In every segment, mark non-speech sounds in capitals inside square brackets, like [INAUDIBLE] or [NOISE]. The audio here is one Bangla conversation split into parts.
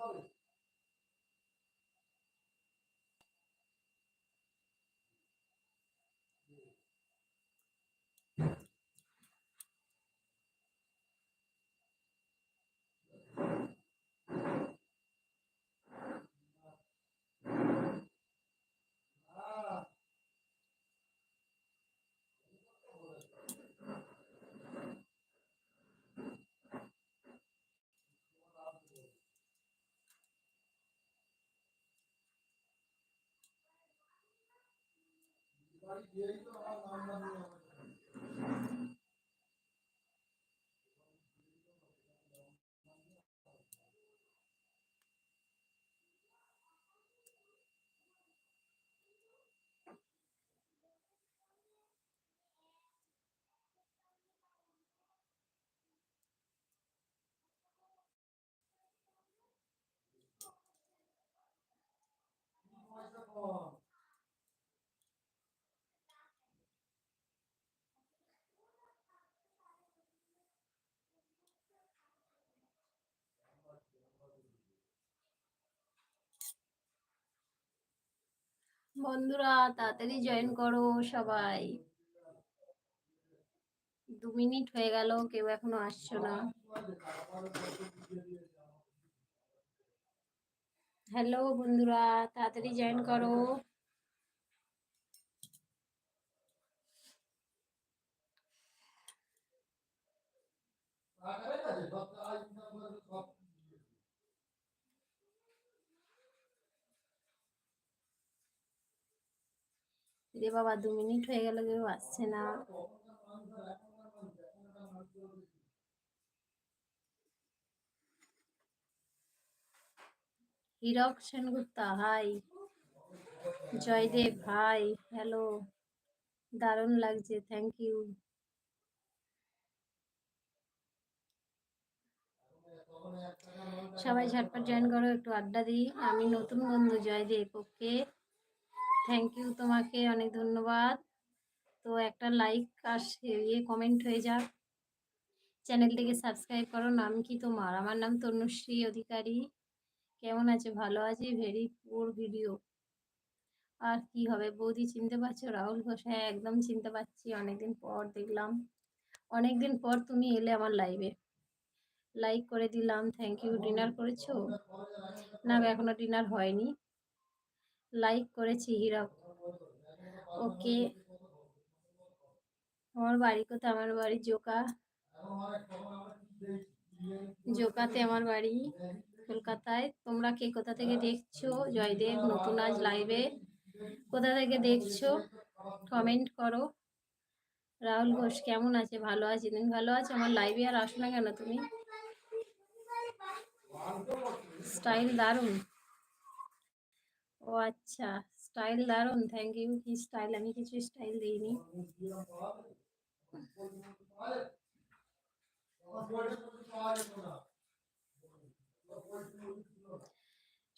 closed. మరి ఏంటో বন্ধুরা, তাড়াতাড়ি জয়েন করো সবাই। দু মিনিট হয়ে গেল, কেউ এখনও আসছো না। হ্যালো বন্ধুরা, তাড়াতাড়ি জয়েন করো। রে বাবা, দু মিনিট হয়ে গেল কেউ আসছে না। Hirak Sengupta, hi. Joydeb, hi. Hello. দারুণ লাগছে থ্যাংক ইউ সবাই ঝটপট জয়েন করো, একটু আড্ডা দিই। আমি নতুন বন্ধু, জয়দেব ওকে থ্যাংক ইউ তোমাকে, অনেক ধন্যবাদ। তো একটা লাইক আর ইয়ে কমেন্ট হয়ে যাক। চ্যানেলটিকে সাবস্ক্রাইব করো, নাম কি তোমার? আমার নাম তনুশ্রী অধিকারী। কেমন আছে? ভালো আছি? ভেরি পুর ভিডিও আর কি হবে? বৌদি চিনতে পারছ? রাহুল ঘোষ হ্যাঁ একদম চিনতে পারছি। অনেকদিন পর দেখলাম। অনেকদিন পর তুমি এলে আমার লাইভে লাইক করে দিলাম। থ্যাংক ইউ ডিনার করেছ? না, এখনও ডিনার হয়নি। লাইক করেছি হীরক ওকে আমার বাড়ি কোথায় আমার বাড়ি জোকা। জোকাতে আমার বাড়ি কলকাতায়। তোমরা কে কোথা থেকে দেখছ? জয়দেব, নতুন আজ লাইভে কোথা থেকে দেখছ? কমেন্ট করো। রাহুল ঘোষ, কেমন আছে? ভালো আছে? তুমি ভালো আছো? আমার লাইভে আর আসো না কেন তুমি? স্টাইল দারুণ। ও আচ্ছা স্টাইল দারুণ থ্যাংক ইউ কি স্টাইল আমি কিছু স্টাইল দিইনি।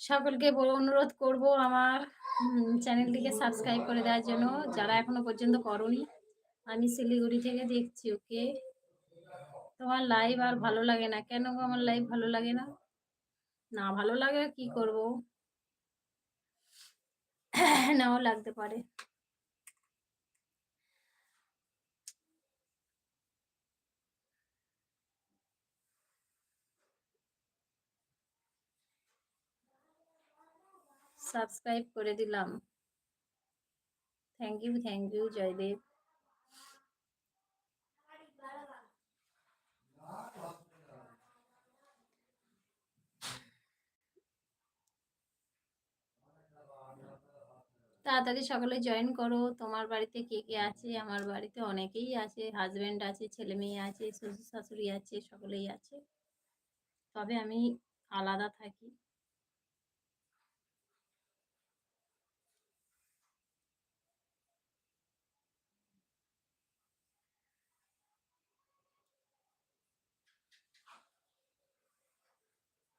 সকলকে অনুরোধ করব আমার চ্যানেলটিকে সাবস্ক্রাইব করে দেওয়ার জন্য, যারা এখনও পর্যন্ত করনি, আমি শিলিগুড়ি থেকে দেখছি, ওকে? তোমার লাইভ আর ভালো লাগে না? কেন আমার লাইভ ভালো লাগে না? না ভালো লাগে, কি করব? [CLEARS THROAT] নাও লাগতে পারে। সাবস্ক্রাইব করে দিলাম। Thank you thank you Joydeb. তাড়াতাড়ি সকালে জয়েন করো। তোমার বাড়িতে কে কে আছে? আমার বাড়িতে অনেকেই আছে। হাজব্যান্ড আছে, ছেলে মেয়ে আছে, শ্বশুর শাশুড়ি আছে, সকলেই আছে। তবে আমি আলাদা থাকি।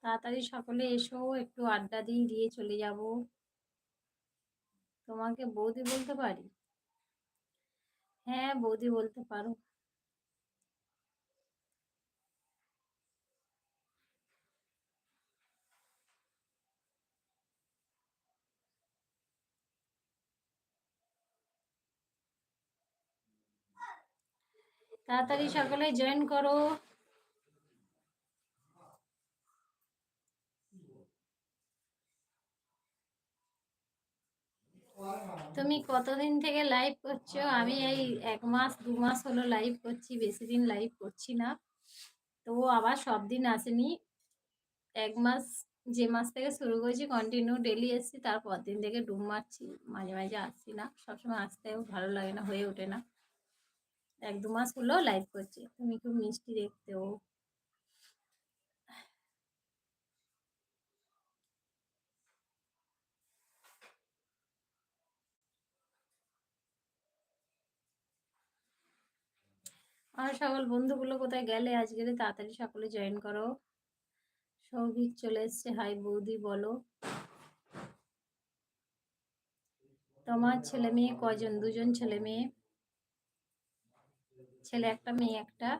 তাড়াতাড়ি সকলে এসো, একটু আড্ডা দিয়ে দিয়ে চলে যাব। তোমাকে বৌদি বলতে পারি হ্যাঁ বৌদি বলতে পারো তাড়াতাড়ি সকলে জয়েন করো তুমি কতদিন থেকে লাইভ করছ? আমি এই এক মাস, দু মাস হলো লাইভ করছি, বেশি দিন লাইভ করছি না। তো আবার সব দিন আসেনি। এক মাস, যে মাস থেকে শুরু করেছি কন্টিনিউ ডেলি এসছি তারপর দিন থেকে ডুব মারছি, মাঝে মাঝে আসছি না। সবসময় আসতেও ভালো লাগে না, হয়ে ওঠে না। এক দু মাস হলো লাইভ করছি। তুমি খুব মিষ্টি দেখতেও। আমার সকল বন্ধুগুলো কোথায় গেলে আজকে তাড়াতাড়ি সকলে জয়েন করো সৌভিক চলে এসছে হাই বৌদি বলো তোমার ছেলে মেয়ে কজন দুজন ছেলে মেয়ে ছেলে একটা মেয়ে একটা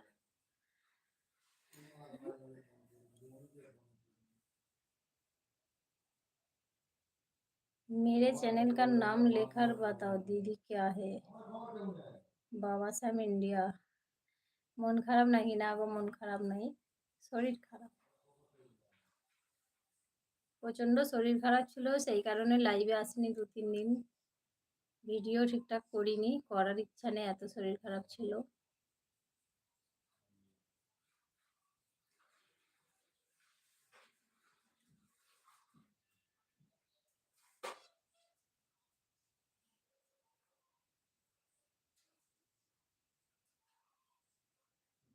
मेरे चैनल का नाम लेकर बताओ दीदी क्या है বাবা সাম ইন্ডিয়া মন খারাপ নাকি? না গো, মন খারাপ নাই। শরীর খারাপ। প্রচণ্ড শরীর খারাপ ছিল, সেই কারণে লাইভে আসিনি দু, তিন দিন। ভিডিও ঠিকঠাক করিনি, করার ইচ্ছা নেই, এত শরীর খারাপ ছিল।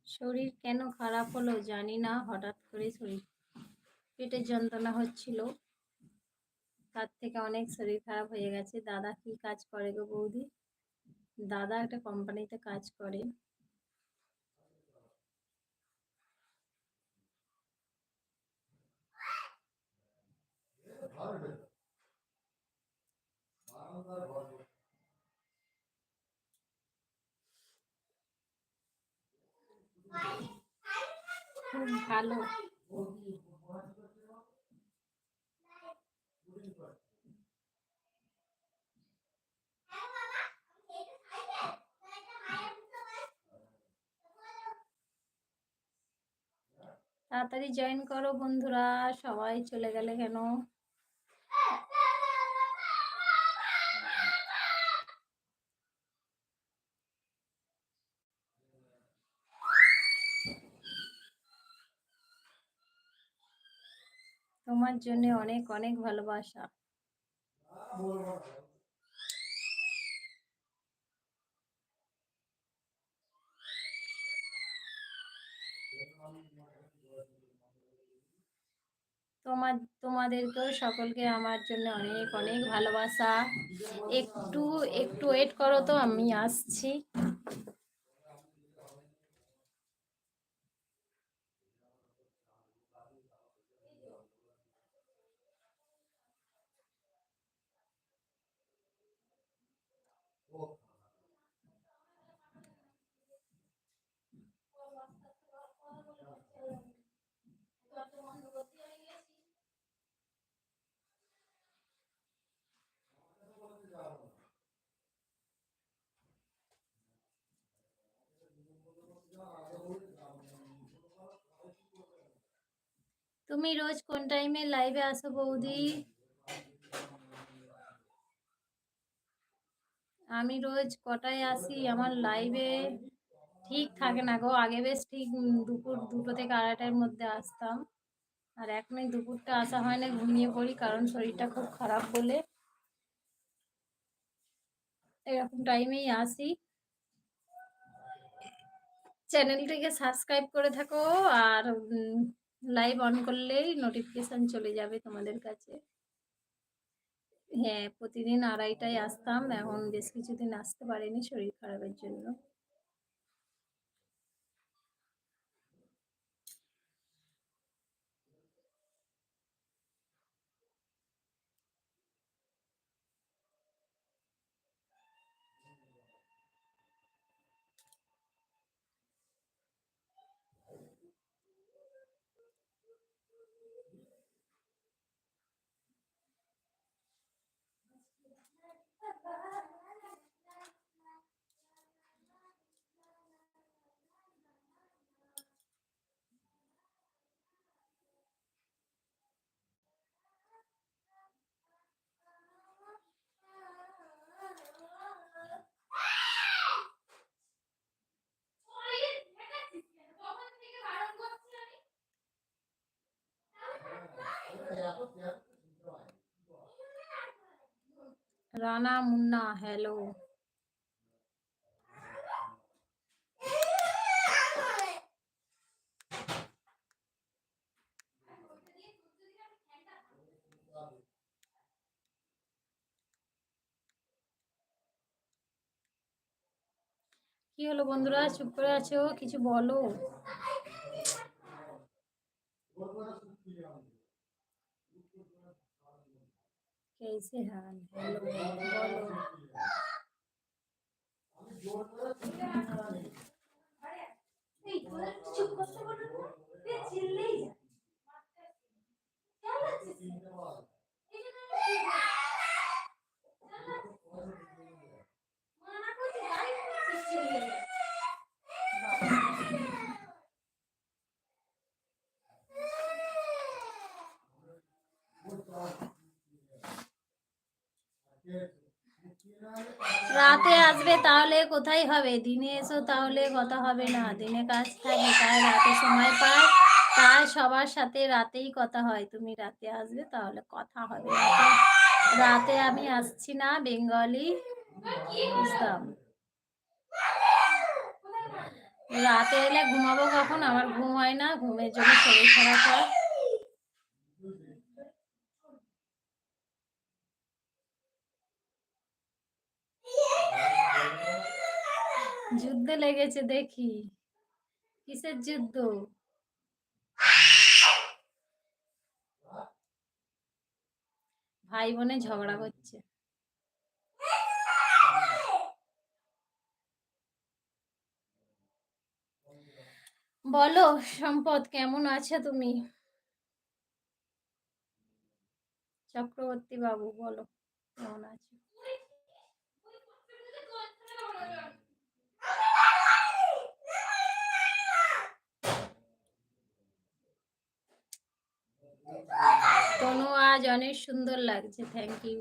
শরীর কেন খারাপ হলো জানি না, হঠাৎ করে শরীর পেটের যন্ত্রণা হচ্ছিল। তার থেকে অনেক শরীর খারাপ হয়ে গেছে। দাদা কি কাজ করে গো বৌদি? দাদা একটা কোম্পানিতে কাজ করে। ভালো। তাড়াতাড়ি জয়েন করো বন্ধুরা সবাই চলে গেলে কেন? তোমার জন্য অনেক অনেক ভালোবাসা। তোমার, তোমাদেরকেও সকলকে আমার জন্য অনেক অনেক ভালোবাসা। একটু একটু ওয়েট করো তো, আমি আসছি। তুমি রোজ কোন টাইমে লাইভে আসো বৌদি? আমি রোজ কটায় আসি? আমার লাইভে ঠিক থাকে না গো। আগে বেশ ঠিক দুপুর দুটো থেকে আড়াইটার মধ্যে আসতাম। আর এখনই দুপুরটা আসা হয় না, ঘুমিয়ে পড়ি কারণ শরীরটা খুব খারাপ বলে। এরকম টাইমেই আসি। চ্যানেলটিকে সাবস্ক্রাইব করে থাকো আর লাইভ অন করলেই নোটিফিকেশান চলে যাবে তোমাদের কাছে। হ্যাঁ প্রতিদিন আড়াইটায় আসতাম, এখন বেশ কিছুদিন আসতে পারিনি শরীর খারাপের জন্য। রানা মুন্না হ্যালো কি হলো বন্ধুরা? চুপ করে আছো? কিছু বলো? कैसे हाल हेलो बोलो চুপ করতে বলো না চিল্লেই যা চালাচ্ছিস আসবে তাহলে কোথায় হবে? দিনে এসো তাহলে কথা হবে না। দিনে কাজ থাকে, তাই রাতে সময় পায়। তাই সবার সাথে রাতেই কথা হয়। তুমি রাতে আসবে তাহলে কথা হবে রাতে আমি আসছি না, বেঙ্গলি বুঝতাম রাতে এলে ঘুমাবো কখন? আমার ঘুম হয় না, ঘুমের জন্য শরীর খারাপ হয়। যুদ্ধে লেগেছে দেখি। কিসের যুদ্ধ? ভাই বোনে ঝগড়া করছে। বলো, সম্পদ কেমন আছো তুমি? চক্রবর্তী বাবু বলো, কেমন আছো তনু আজ অনেক সুন্দর লাগছে থ্যাংক ইউ